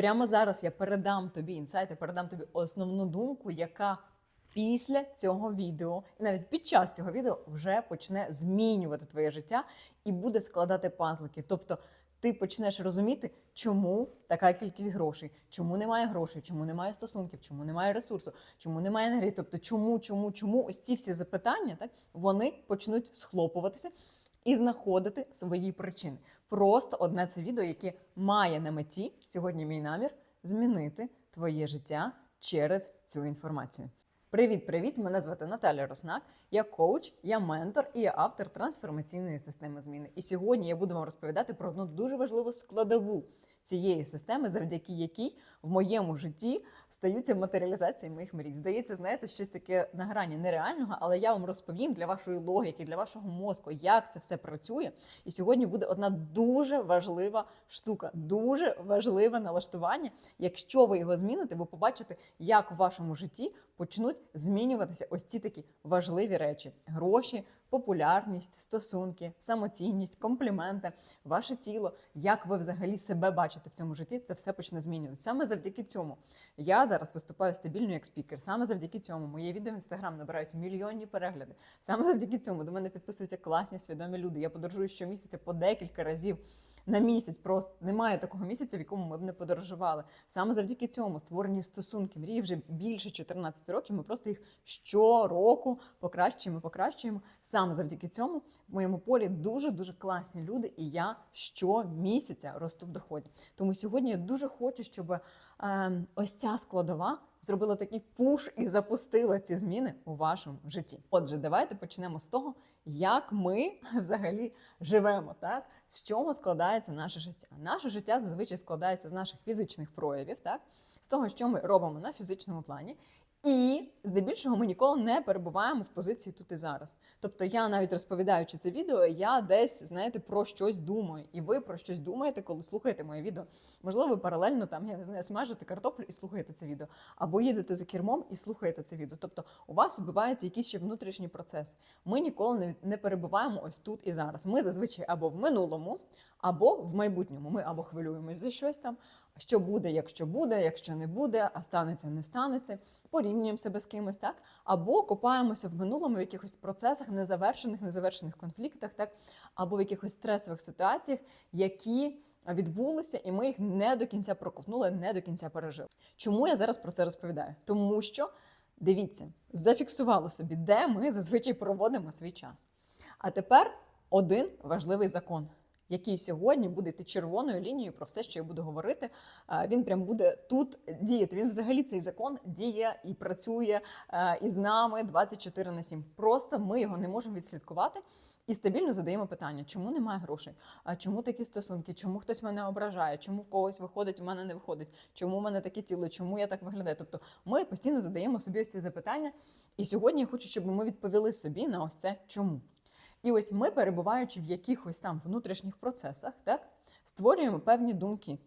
Прямо зараз я передам тобі інсайти, передам тобі основну думку, яка після цього відео, і навіть під час цього відео вже почне змінювати твоє життя і буде складати пазлики. Тобто ти почнеш розуміти, чому така кількість грошей, чому немає грошей, чому немає стосунків, чому немає ресурсу, чому немає енергії. Тобто, чому, чому, чому ось ці всі запитання, так вони почнуть схлопуватися і знаходити свої причини. Просто одне це відео, яке має на меті сьогодні мій намір змінити твоє життя через цю інформацію. Привіт, привіт! Мене звати Наталя Роснак. Я коуч, я ментор і я автор трансформаційної системи зміни. І сьогодні я буду вам розповідати про одну дуже важливу складову цієї системи, завдяки якій в моєму житті стаються матеріалізації моїх мрій. Здається, знаєте, щось таке на грані нереального, але я вам розповім для вашої логіки, для вашого мозку, як це все працює. І сьогодні буде одна дуже важлива штука, дуже важливе налаштування. Якщо ви його зміните, ви побачите, як в вашому житті почнуть змінюватися ось ці такі важливі речі: гроші, популярність, стосунки, самоцінність, компліменти, ваше тіло, як ви взагалі себе бачите в цьому житті, це все почне змінюватися. Саме завдяки цьому я зараз виступаю стабільно як спікер. Саме завдяки цьому мої відео в інстаграм набирають мільйонні перегляди. Саме завдяки цьому до мене підписуються класні свідомі люди. Я подорожую щомісяця по декілька разів. На місяць просто немає такого місяця, в якому ми б не подорожували. Саме завдяки цьому створені стосунки. Мрії вже більше 14 років. Ми просто їх щороку покращуємо, покращуємо. Саме завдяки цьому в моєму полі дуже дуже класні люди, і я щомісяця росту в доході. Тому сьогодні я дуже хочу, щоб е, ось ця складова зробила такий пуш і запустила ці зміни у вашому житті. Отже, давайте почнемо з того, як ми взагалі живемо, так з чого складається наше життя. Наше життя зазвичай складається з наших фізичних проявів, так з того, що ми робимо на фізичному плані. І здебільшого ми ніколи не перебуваємо в позиції тут і зараз. Тобто, я навіть розповідаючи це відео, я десь знаєте про щось думаю, і ви про щось думаєте, коли слухаєте моє відео. Можливо, ви паралельно там я не знаю, смажите картоплю і слухаєте це відео, або їдете за кермом і слухаєте це відео. Тобто, у вас відбуваються якісь ще внутрішні процеси. Ми ніколи не перебуваємо ось тут і зараз. Ми зазвичай або в минулому, або в майбутньому. Ми або хвилюємось за щось там, що буде, якщо буде, якщо не буде, а станеться, не станеться. Порівнюємо себе з кимось, так або копаємося в минулому в якихось процесах, незавершених, незавершених конфліктах, так або в якихось стресових ситуаціях, які відбулися, і ми їх не до кінця проковтнули, не до кінця пережили. Чому я зараз про це розповідаю? Тому що дивіться, зафіксували собі, де ми зазвичай проводимо свій час. А тепер один важливий закон який сьогодні буде йти червоною лінією про все, що я буду говорити. Він прям буде тут діяти. Він взагалі цей закон діє і працює із нами 24 на 7. Просто ми його не можемо відслідкувати і стабільно задаємо питання, чому немає грошей, а чому такі стосунки, чому хтось мене ображає, чому в когось виходить, в мене не виходить, чому в мене таке тіло, чому я так виглядаю. Тобто ми постійно задаємо собі ось ці запитання. І сьогодні я хочу, щоб ми відповіли собі на ось це чому. І ось ми, перебуваючи в якихось там внутрішніх процесах, так, створюємо певні думки.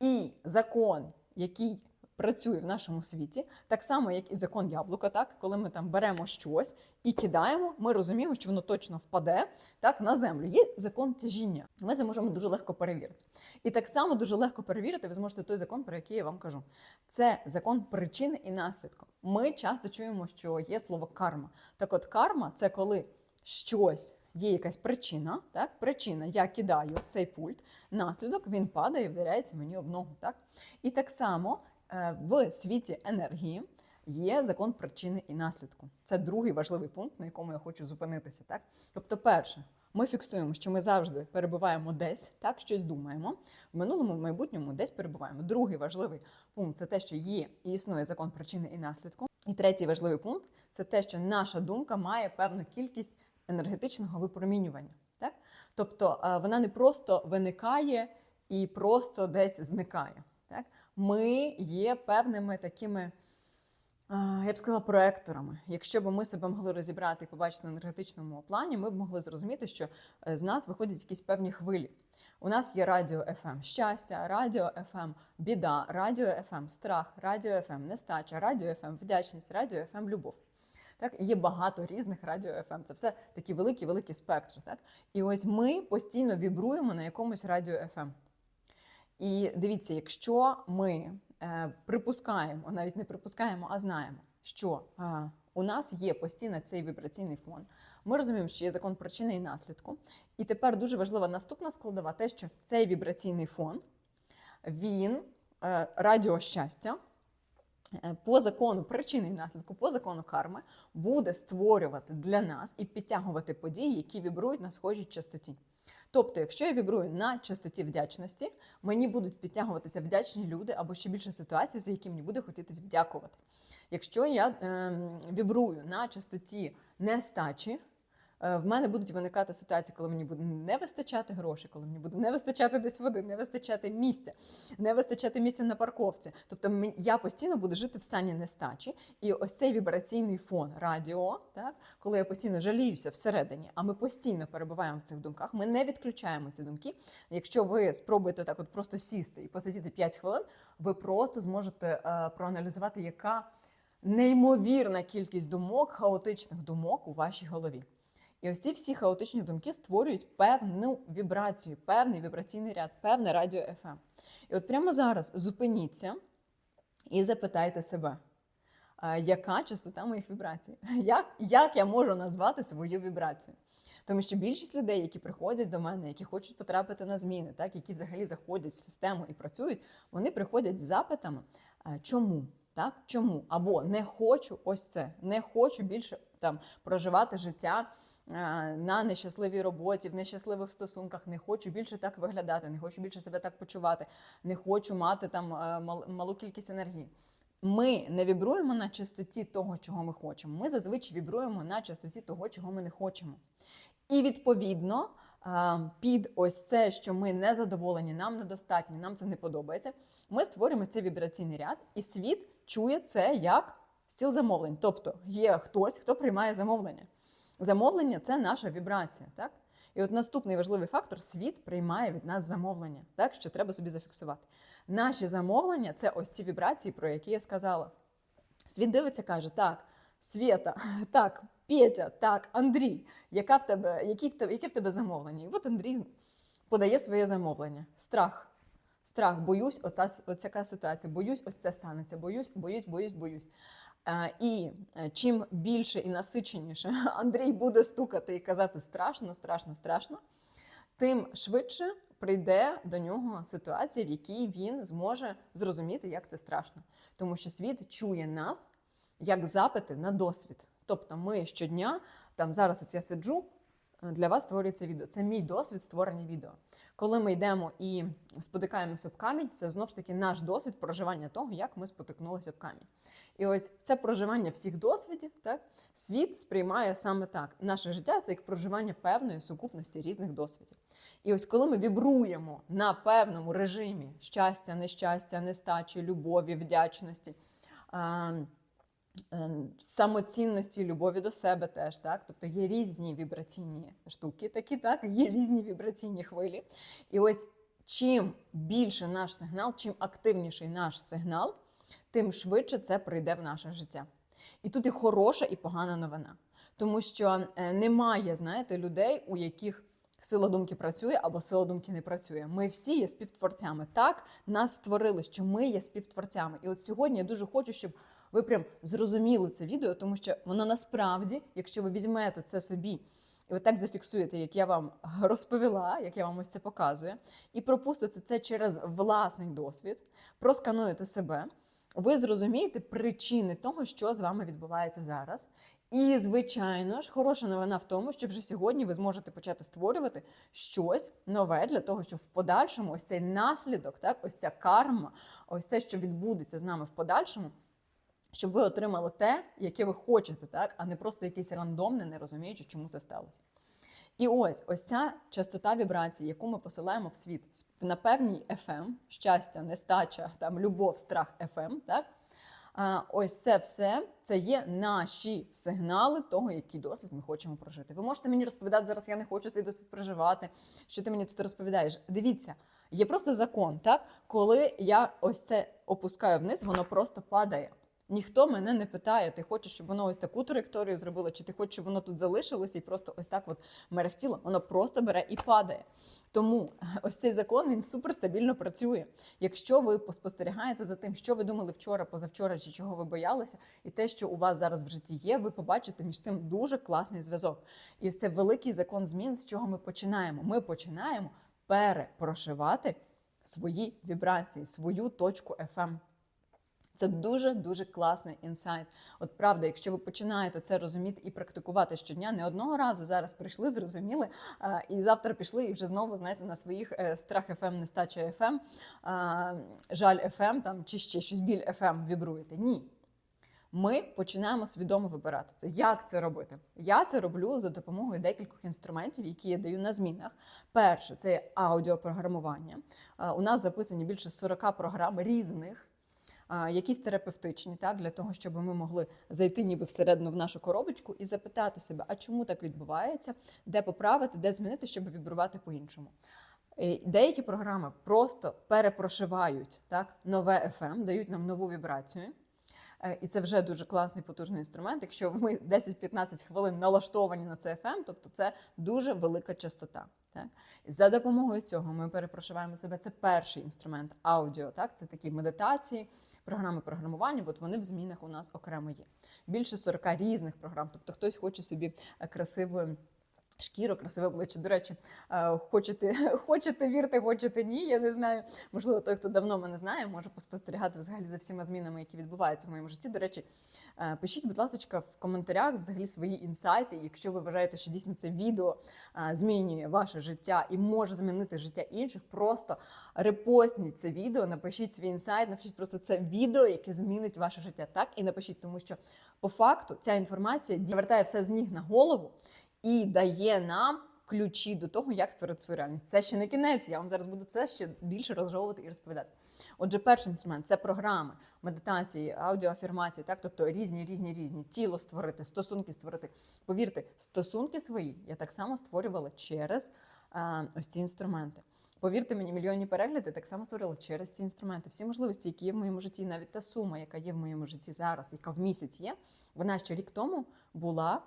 І закон, який працює в нашому світі, так само, як і закон яблука, так, коли ми там беремо щось і кидаємо, ми розуміємо, що воно точно впаде так, на землю. Є закон тяжіння. Ми це можемо дуже легко перевірити. І так само дуже легко перевірити, ви зможете той закон, про який я вам кажу. Це закон причини і наслідку. Ми часто чуємо, що є слово карма. Так от, карма це коли щось. Є якась причина, так? Причина, я кидаю цей пульт, наслідок він падає і вдаряється мені об ногу. Так? І так само е, в світі енергії є закон причини і наслідку. Це другий важливий пункт, на якому я хочу зупинитися. Так? Тобто, перше, ми фіксуємо, що ми завжди перебуваємо десь, так, щось думаємо. В минулому, в майбутньому десь перебуваємо. Другий важливий пункт це те, що є і існує закон причини і наслідку. І третій важливий пункт це те, що наша думка має певну кількість енергетичного випромінювання. Так? Тобто е, вона не просто виникає і просто десь зникає. Так? Ми є певними такими, е, я б сказала, проекторами. Якщо б ми себе могли розібрати і побачити на енергетичному плані, ми б могли зрозуміти, що е, з нас виходять якісь певні хвилі. У нас є радіо FM щастя, радіо FM біда, радіо FM страх, радіо FM нестача, радіо FM вдячність, радіо FM любов. Так, є багато різних радіо FM. Це все такі великі, великі спектри. Так? І ось ми постійно вібруємо на якомусь радіо FM. І дивіться, якщо ми е, припускаємо, навіть не припускаємо, а знаємо, що е, у нас є постійно цей вібраційний фон, ми розуміємо, що є закон причини і наслідку. І тепер дуже важлива наступна складова, те, що цей вібраційний фон він е, радіо щастя. Е, По закону причини і наслідку, по закону карми, буде створювати для нас і підтягувати події, які вібрують на схожій частоті. Тобто, якщо я вібрую на частоті вдячності, мені будуть підтягуватися вдячні люди або ще більше ситуацій, за які мені буде хотітись вдякувати. Якщо я е, вібрую на частоті нестачі, в мене будуть виникати ситуації, коли мені буде не вистачати грошей, коли мені буде не вистачати десь води, не вистачати місця, не вистачати місця на парковці. Тобто я постійно буду жити в стані нестачі, і ось цей вібраційний фон радіо, так коли я постійно жаліюся всередині, а ми постійно перебуваємо в цих думках, ми не відключаємо ці думки. Якщо ви спробуєте так, от просто сісти і посидіти 5 хвилин, ви просто зможете е, проаналізувати, яка неймовірна кількість думок, хаотичних думок у вашій голові. І ось ці всі хаотичні думки створюють певну вібрацію, певний вібраційний ряд, певне радіо FM. І от прямо зараз зупиніться і запитайте себе, яка частота моїх вібрацій? Як, як я можу назвати свою вібрацію? Тому що більшість людей, які приходять до мене, які хочуть потрапити на зміни, так, які взагалі заходять в систему і працюють, вони приходять з запитами, чому? Так, чому? Або не хочу ось це, не хочу більше там проживати життя е, на нещасливій роботі, в нещасливих стосунках, не хочу більше так виглядати, не хочу більше себе так почувати, не хочу мати там е, мал- малу кількість енергії. Ми не вібруємо на частоті того, чого ми хочемо. Ми зазвичай вібруємо на частоті того, чого ми не хочемо. І відповідно під ось це, що ми не задоволені, нам недостатньо, нам це не подобається. Ми створюємо цей вібраційний ряд, і світ чує це як стіл замовлень. Тобто є хтось, хто приймає замовлення. Замовлення це наша вібрація, так? І от наступний важливий фактор світ приймає від нас замовлення, так що треба собі зафіксувати. Наші замовлення це ось ці вібрації, про які я сказала. Світ дивиться, каже: так, Свєта, так, Петя, так, Андрій, яка в тебе, які в тебе, яке в тебе замовлення? І от Андрій подає своє замовлення. Страх. Страх, боюсь, ота, яка ситуація, боюсь, ось це станеться, боюсь, боюсь, боюсь, боюсь. Е, і е, чим більше і насиченіше Андрій буде стукати і казати страшно, страшно, страшно, тим швидше прийде до нього ситуація, в якій він зможе зрозуміти, як це страшно. Тому що світ чує нас як запити на досвід. Тобто, ми щодня, там зараз от я сиджу, е, для вас створюється відео. Це мій досвід створення відео. Коли ми йдемо і спотикаємося об камінь, це знов ж таки наш досвід проживання того, як ми спотикнулися об камінь. І ось це проживання всіх досвідів, так світ сприймає саме так. Наше життя це як проживання певної сукупності різних досвідів. І ось коли ми вібруємо на певному режимі щастя, нещастя, нестачі, любові, вдячності. Ем, Самоцінності, любові до себе теж, так? Тобто є різні вібраційні штуки, такі, так, є різні вібраційні хвилі. І ось чим більше наш сигнал, чим активніший наш сигнал, тим швидше це прийде в наше життя. І тут і хороша, і погана новина. Тому що е, немає, знаєте, людей, у яких сила думки працює або сила думки не працює. Ми всі є співтворцями. Так нас створили, що ми є співтворцями. І от сьогодні я дуже хочу, щоб ви прям зрозуміли це відео, тому що воно насправді, якщо ви візьмете це собі. І отак зафіксуєте, як я вам розповіла, як я вам ось це показую, і пропустите це через власний досвід, проскануєте себе, ви зрозумієте причини того, що з вами відбувається зараз. І, звичайно ж, хороша новина в тому, що вже сьогодні ви зможете почати створювати щось нове для того, щоб в подальшому ось цей наслідок, так, ось ця карма, ось те, що відбудеться з нами в подальшому, щоб ви отримали те, яке ви хочете, так, а не просто якесь рандомне, не розуміючи, чому це сталося. І ось ось ця частота вібрацій, яку ми посилаємо в світ на певній FM, щастя, нестача, там любов, страх FM, так? А, ось це все це є наші сигнали того, який досвід ми хочемо прожити. Ви можете мені розповідати зараз, я не хочу цей досвід проживати. Що ти мені тут розповідаєш? Дивіться, є просто закон, так? Коли я ось це опускаю вниз, воно просто падає. Ніхто мене не питає, ти хочеш, щоб воно ось таку траєкторію зробило, чи ти хочеш, щоб воно тут залишилося і просто ось так от мерехтіло. Воно просто бере і падає. Тому ось цей закон він суперстабільно працює. Якщо ви поспостерігаєте за тим, що ви думали вчора, позавчора, чи чого ви боялися, і те, що у вас зараз в житті є, ви побачите між цим дуже класний зв'язок. І ось це великий закон змін, з чого ми починаємо. Ми починаємо перепрошивати свої вібрації, свою точку FM. Це дуже дуже класний інсайт. От правда, якщо ви починаєте це розуміти і практикувати щодня, не одного разу зараз прийшли, зрозуміли, і завтра пішли, і вже знову знаєте на своїх е, страх FM, нестача а, жаль FM там чи ще щось біль FM вібруєте. Ні. Ми починаємо свідомо вибирати це. Як це робити? Я це роблю за допомогою декількох інструментів, які я даю на змінах. Перше це аудіопрограмування. У нас записані більше 40 програм різних якісь терапевтичні, так для того, щоб ми могли зайти ніби всередину в нашу коробочку і запитати себе, а чому так відбувається, де поправити, де змінити, щоб вібрувати по-іншому. Е, Деякі програми просто перепрошивають так, нове FM, дають нам нову вібрацію. Е, І це вже дуже класний потужний інструмент. Якщо ми 10-15 хвилин налаштовані на це FM, тобто це дуже велика частота. Так? І за допомогою цього ми перепрошиваємо себе. Це перший інструмент аудіо. Так? Це такі медитації, програми програмування. От вони в змінах у нас окремо є. Більше 40 різних програм. Тобто хтось хоче собі е, красивою. Шкіру, красиве обличчя. До речі, е, хочете, хочете вірте, хочете ні. Я не знаю. Можливо, той, хто давно мене знає, може поспостерігати взагалі за всіма змінами, які відбуваються в моєму житті. До речі, е, пишіть, будь ласка, в коментарях взагалі свої інсайти. Якщо ви вважаєте, що дійсно це відео е, змінює ваше життя і може змінити життя інших, просто репостніть це відео, напишіть свій інсайт, напишіть просто це відео, яке змінить ваше життя. Так і напишіть, тому що по факту ця інформація вертає все з ніг на голову і дає нам ключі до того, як створити свою реальність. Це ще не кінець. Я вам зараз буду все ще більше розжовувати і розповідати. Отже, перший інструмент це програми, медитації, аудіоафірмації, так, тобто різні, різні, різні тіло створити, стосунки створити. Повірте, стосунки свої я так само створювала через е, ось ці інструменти. Повірте мені, мільйонні перегляди так само створила через ці інструменти. Всі можливості, які є в моєму житті, навіть та сума, яка є в моєму житті зараз, яка в місяць є, вона ще рік тому була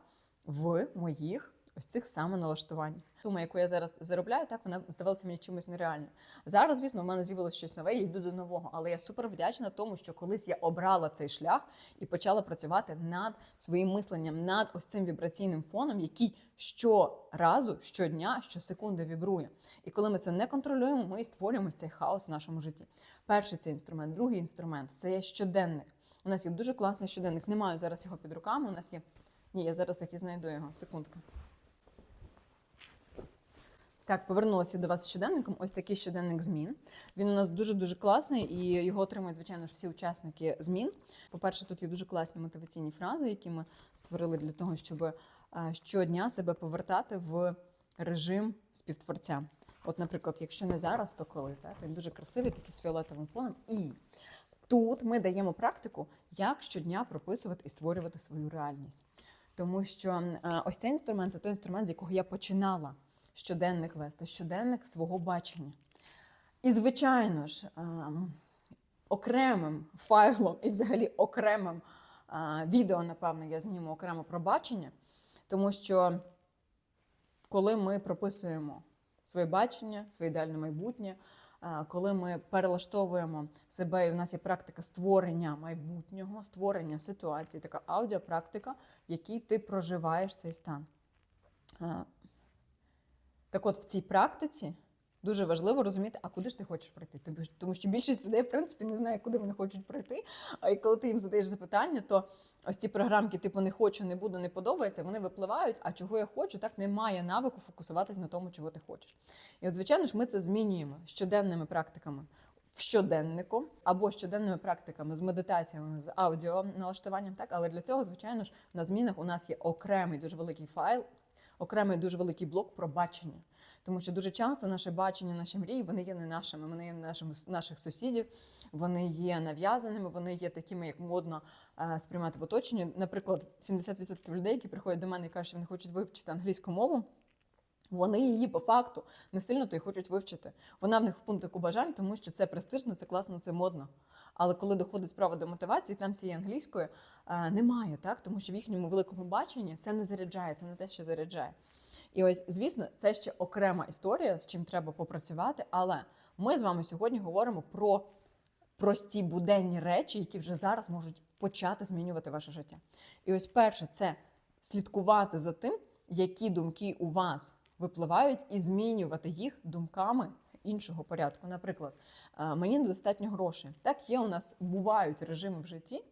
в моїх ось цих самоналаштуваннях. Сума, яку я зараз заробляю, так вона здавалася мені чимось нереальною. Зараз, звісно, в мене з'явилось щось нове, я йду до нового, але я супер вдячна тому, що колись я обрала цей шлях і почала працювати над своїм мисленням, над ось цим вібраційним фоном, який щоразу, щодня, щосекунди вібрує. І коли ми це не контролюємо, ми створюємо цей хаос в нашому житті. Перший це інструмент, другий інструмент це є щоденник. У нас є дуже класний щоденник. Не маю зараз його під руками. У нас є. Ні, я зараз таки знайду його. Секундка. Так, повернулася до вас з щоденником. Ось такий щоденник змін. Він у нас дуже-дуже класний, і його отримують, звичайно ж, всі учасники змін. По-перше, тут є дуже класні мотиваційні фрази, які ми створили для того, щоб е, щодня себе повертати в режим співтворця. От, наприклад, якщо не зараз, то коли так? Він дуже красивий, такий з фіолетовим фоном. І тут ми даємо практику, як щодня прописувати і створювати свою реальність. Тому що е, ось цей інструмент це той інструмент, з якого я починала щоденник вести, щоденник свого бачення. І, звичайно ж, ем, окремим файлом і взагалі окремим е, відео, напевно, я зніму окремо про бачення, тому що коли ми прописуємо своє бачення, своє ідеальне майбутнє, е, коли ми перелаштовуємо себе, і у нас є практика створення майбутнього, створення ситуації, така аудіопрактика, в якій ти проживаєш цей стан. Е, Так от в цій практиці дуже важливо розуміти, а куди ж ти хочеш прийти. Тому Тому що більшість людей, в принципі, не знає, куди вони хочуть прийти. А і коли ти їм задаєш запитання, то ось ці програмки, типу не хочу, не буду, не подобається, вони випливають. А чого я хочу, так немає навику фокусуватись на тому, чого ти хочеш. І от, звичайно ж, ми це змінюємо щоденними практиками. В щоденнику або щоденними практиками з медитаціями, з аудіоналаштуванням, так але для цього, звичайно ж, на змінах у нас є окремий дуже великий файл, окремий дуже великий блок про бачення. Тому що дуже часто наше бачення, наші мрії, вони є не нашими, вони є нашими наших сусідів, вони є нав'язаними, вони є такими, як модно е, сприймати в оточенні. Наприклад, 70% людей, які приходять до мене і кажуть, що вони хочуть вивчити англійську мову. Вони її по факту не сильно то й хочуть вивчити. Вона в них в пунктику бажань, тому що це престижно, це класно, це модно. Але коли доходить справа до мотивації, там цієї англійської е, немає, так тому що в їхньому великому баченні це не заряджає, це не те, що заряджає. І ось, звісно, це ще окрема історія, з чим треба попрацювати. Але ми з вами сьогодні говоримо про прості буденні речі, які вже зараз можуть почати змінювати ваше життя. І ось перше, це слідкувати за тим, які думки у вас випливають, і змінювати їх думками іншого порядку. Наприклад, мені недостатньо грошей. Так є у нас бувають режими в житті.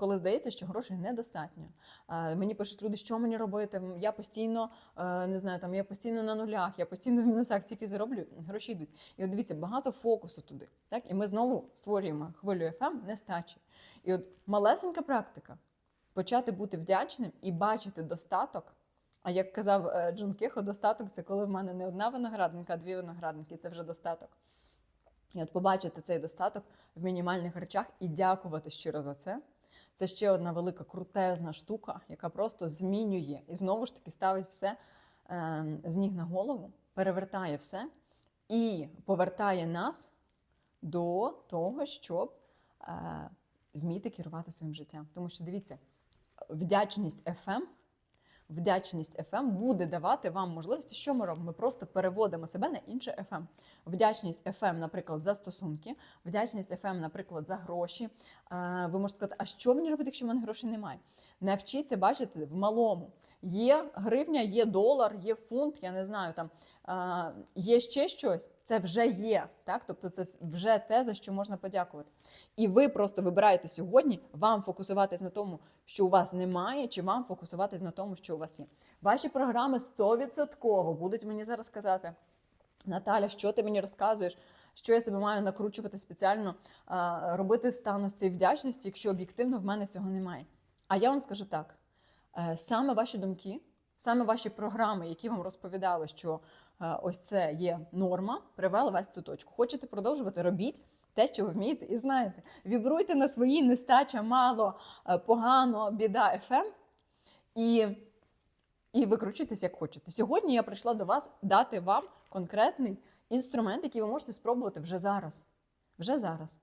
Коли здається, що грошей недостатньо. Мені пишуть люди, що мені робити. Я постійно е, не знаю, там я постійно на нулях, я постійно в мінусах, тільки зароблю, гроші йдуть. І от дивіться, багато фокусу туди. Так? І ми знову створюємо хвилю FM нестачі. І от малесенька практика почати бути вдячним і бачити достаток. А як казав е, Джон Кехо, достаток це коли в мене не одна виноградинка, а дві виноградинки. Це вже достаток. І от побачити цей достаток в мінімальних речах і дякувати щиро за це. Це ще одна велика крутезна штука, яка просто змінює і знову ж таки ставить все е, з ніг на голову, перевертає все і повертає нас до того, щоб е, вміти керувати своїм життям. Тому що дивіться, вдячність FM, вдячність FM буде давати вам можливості, що ми робимо? Ми просто переводимо себе на інше FM. Вдячність FM, наприклад, за стосунки, вдячність FM, наприклад, за гроші. Е, Ви можете сказати, а що мені робити, якщо в мене грошей немає? Навчіться бачити в малому. Є гривня, є долар, є фунт, я не знаю, там є ще щось. Це вже є. Так? Тобто це вже те, за що можна подякувати. І ви просто вибираєте сьогодні вам фокусуватись на тому, що у вас немає, чи вам фокусуватись на тому, що у вас є. Ваші програми 100% будуть мені зараз казати. Наталя, що ти мені розказуєш? Що я себе маю накручувати спеціально, робити стану з цієї вдячності, якщо об'єктивно в мене цього немає. А я вам скажу так: саме ваші думки, саме ваші програми, які вам розповідали, що е, ось це є норма, привели вас в цю точку. Хочете продовжувати? Робіть те, що ви вмієте і знаєте. Вібруйте на свої нестача, мало, е, погано, біда FM і, і викручуйтесь як хочете. Сьогодні я прийшла до вас дати вам конкретний інструмент, який ви можете спробувати вже зараз. Вже зараз.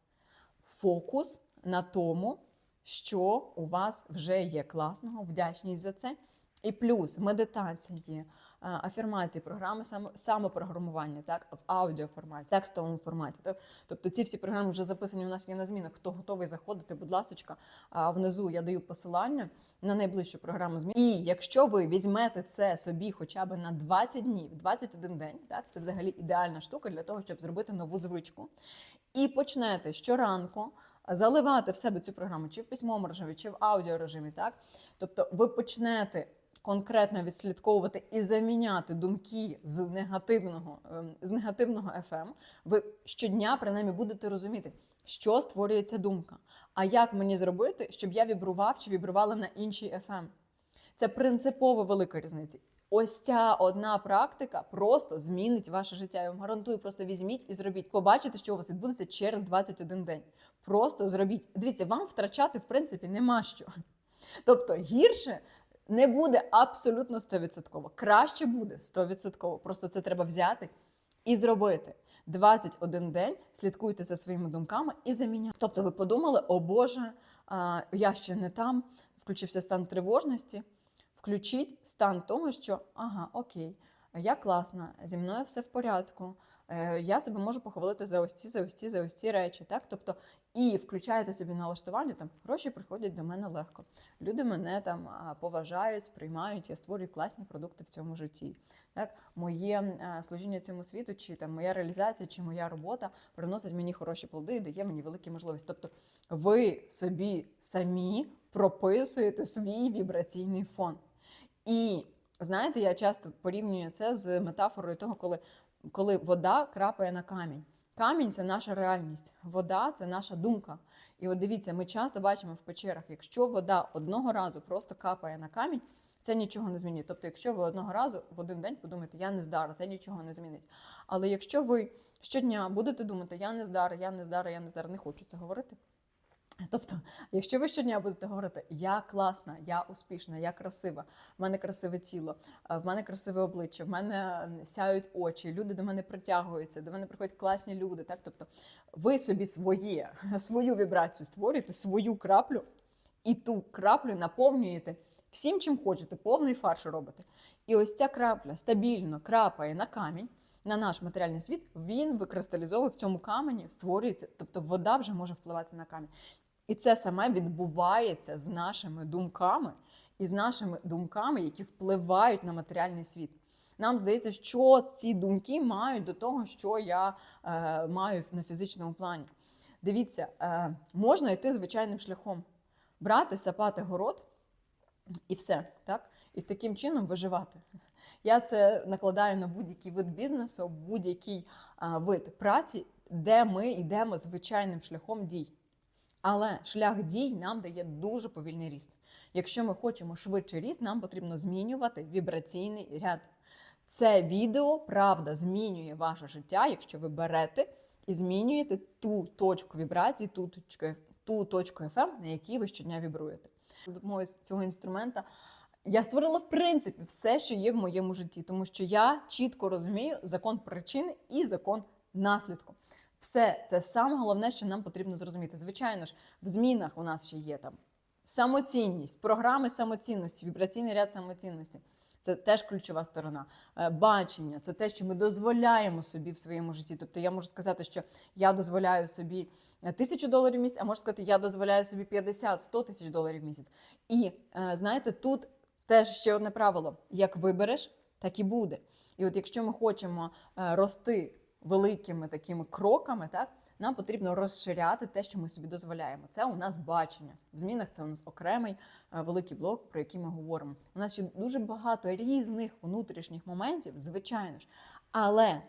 Фокус на тому, що у вас вже є класного, вдячність за це. І плюс медитації, афірмації, програми самопрограмування, так, в аудіоформаті, текстовому форматі. Тобто ці всі програми вже записані у нас є на змінах. Хто готовий заходити, будь ласка, внизу я даю посилання на найближчу програму змін. І якщо ви візьмете це собі хоча б на 20 днів, 21 день, так, це взагалі ідеальна штука для того, щоб зробити нову звичку. І почнете щоранку заливати в себе цю програму чи в письмовому режимі, чи в аудіорежимі, так? Тобто ви почнете конкретно відслідковувати і заміняти думки з негативного, ем, з негативного FM, ви щодня принаймні будете розуміти, що створює ця думка. А як мені зробити, щоб я вібрував чи вібрувала на інший FM? Це принципово велика різниця. Ось ця одна практика просто змінить ваше життя. Я вам гарантую, просто візьміть і зробіть. Побачите, що у вас відбудеться через 21 день. Просто зробіть. Дивіться, вам втрачати в принципі нема що. Тобто гірше не буде абсолютно 100%. Краще буде 100%. Просто це треба взяти і зробити. 21 день слідкуйте за своїми думками і заміняйте. Тобто ви подумали, о Боже, я ще не там, включився стан тривожності. Включіть стан того, що ага, окей, я класна, зі мною все в порядку. е, Я себе можу похвалити за ось ці, за ось ці, за ось ці речі. Так? Тобто, і включаєте собі налаштування, там гроші приходять до мене легко. Люди мене там поважають, сприймають, я створюю класні продукти в цьому житті. Так? Моє е, служіння цьому світу, чи там моя реалізація, чи моя робота приносить мені хороші плоди і дає мені великі можливості. Тобто, ви собі самі прописуєте свій вібраційний фон. І знаєте, я часто порівнюю це з метафорою того, коли, коли вода крапає на камінь. Камінь це наша реальність, вода це наша думка. І от дивіться, ми часто бачимо в печерах, якщо вода одного разу просто капає на камінь, це нічого не змінює. Тобто, якщо ви одного разу в один день подумаєте, я не здара, це нічого не змінить. Але якщо ви щодня будете думати, я не здара, я не здара, я не здара, не хочу це говорити. Тобто, якщо ви щодня будете говорити, я класна, я успішна, я красива, в мене красиве тіло, е, в мене красиве обличчя, в мене сяють очі, люди до мене притягуються, до мене приходять класні люди. Так, тобто, ви собі своє, свою вібрацію створюєте, свою краплю, і ту краплю наповнюєте всім, чим хочете, повний фарш робите. І ось ця крапля стабільно крапає на камінь. На наш матеріальний світ він викристалізовує в цьому камені, створюється, тобто вода вже може впливати на камінь. І це саме відбувається з нашими думками і з нашими думками, які впливають на матеріальний світ. Нам здається, що ці думки мають до того, що я е, маю на фізичному плані. Дивіться, е, можна йти звичайним шляхом, брати, сапати город і все, так? І таким чином виживати. Я це накладаю на будь-який вид бізнесу, будь-який а, вид праці, де ми йдемо звичайним шляхом дій. Але шлях дій нам дає дуже повільний ріст. Якщо ми хочемо швидший ріст, нам потрібно змінювати вібраційний ряд. Це відео, правда, змінює ваше життя, якщо ви берете і змінюєте ту точку вібрації, ту точку, ту точку FM, на якій ви щодня вібруєте. За допомогою цього інструмента я створила в принципі все, що є в моєму житті, тому що я чітко розумію закон причини і закон наслідку. Все це саме головне, що нам потрібно зрозуміти. Звичайно ж, в змінах у нас ще є там самоцінність, програми самоцінності, вібраційний ряд самоцінності. Це теж ключова сторона. Е, Бачення це те, що ми дозволяємо собі в своєму житті. Тобто я можу сказати, що я дозволяю собі е, тисячу доларів в місяць, а можу сказати, я дозволяю собі 50-100 тисяч доларів в місяць. І е, знаєте, тут теж ще одне правило: як вибереш, так і буде. І от якщо ми хочемо рости великими такими кроками, так нам потрібно розширяти те, що ми собі дозволяємо. Це у нас бачення. В змінах це у нас окремий е, великий блок, про який ми говоримо. У нас ще дуже багато різних внутрішніх моментів, звичайно ж. Але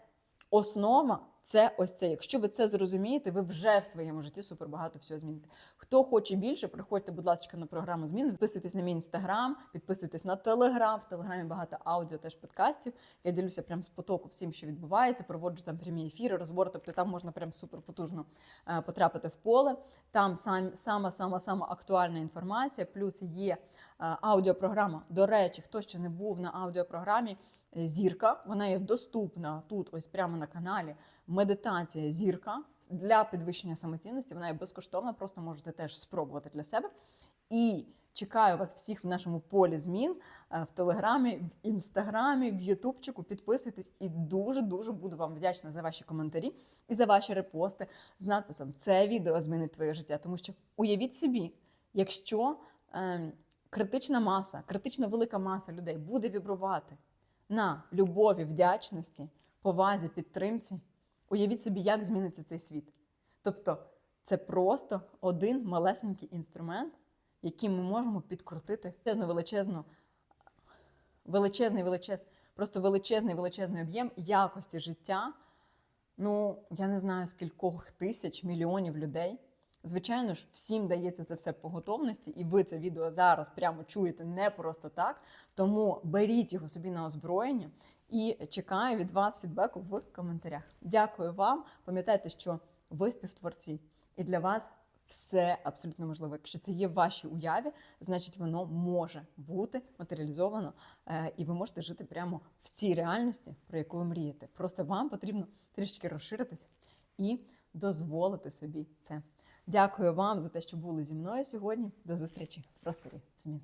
основа це ось це. Якщо ви це зрозумієте, ви вже в своєму житті супер багато всього зміните. Хто хоче більше, приходьте, будь ласка, на програму змін. Підписуйтесь на мій інстаграм, підписуйтесь на телеграм. В телеграмі багато аудіо, теж подкастів. Я ділюся прям з потоку всім, що відбувається. Проводжу там прямі ефіри, розбори. Тобто там можна прям супер потужно е, потрапити в поле. Там сам сама сама сама актуальна інформація. Плюс є аудіопрограма. До речі, хто ще не був на аудіопрограмі. е, Зірка, вона є доступна тут, ось прямо на каналі. Медитація зірка для підвищення самоцінності. Вона є безкоштовна, просто можете теж спробувати для себе. І чекаю вас всіх в нашому полі змін е, в Телеграмі, в інстаграмі, в Ютубчику. Підписуйтесь і дуже дуже буду вам вдячна за ваші коментарі і за ваші репости з надписом Це відео змінить твоє життя. Тому що уявіть собі, якщо е, критична маса, критично велика маса людей буде вібрувати на любові, вдячності, повазі, підтримці. Уявіть собі, як зміниться цей світ. Тобто, це просто один малесенький інструмент, яким ми можемо підкрутити величезну, величезну, величезний, величез, просто величезний величезний об'єм якості життя. Ну, я не знаю, скількох тисяч, мільйонів людей. Звичайно ж, всім дається це все по готовності, і ви це відео зараз прямо чуєте не просто так. Тому беріть його собі на озброєння і чекаю від вас фідбеку в коментарях. Дякую вам. Пам'ятайте, що ви співтворці, і для вас все абсолютно можливо. Якщо це є в вашій уяві, значить воно може бути матеріалізовано, е, і ви можете жити прямо в цій реальності, про яку ви мрієте. Просто вам потрібно трішки розширитись і дозволити собі це. Дякую вам за те, що були зі мною сьогодні. До зустрічі в просторі змін.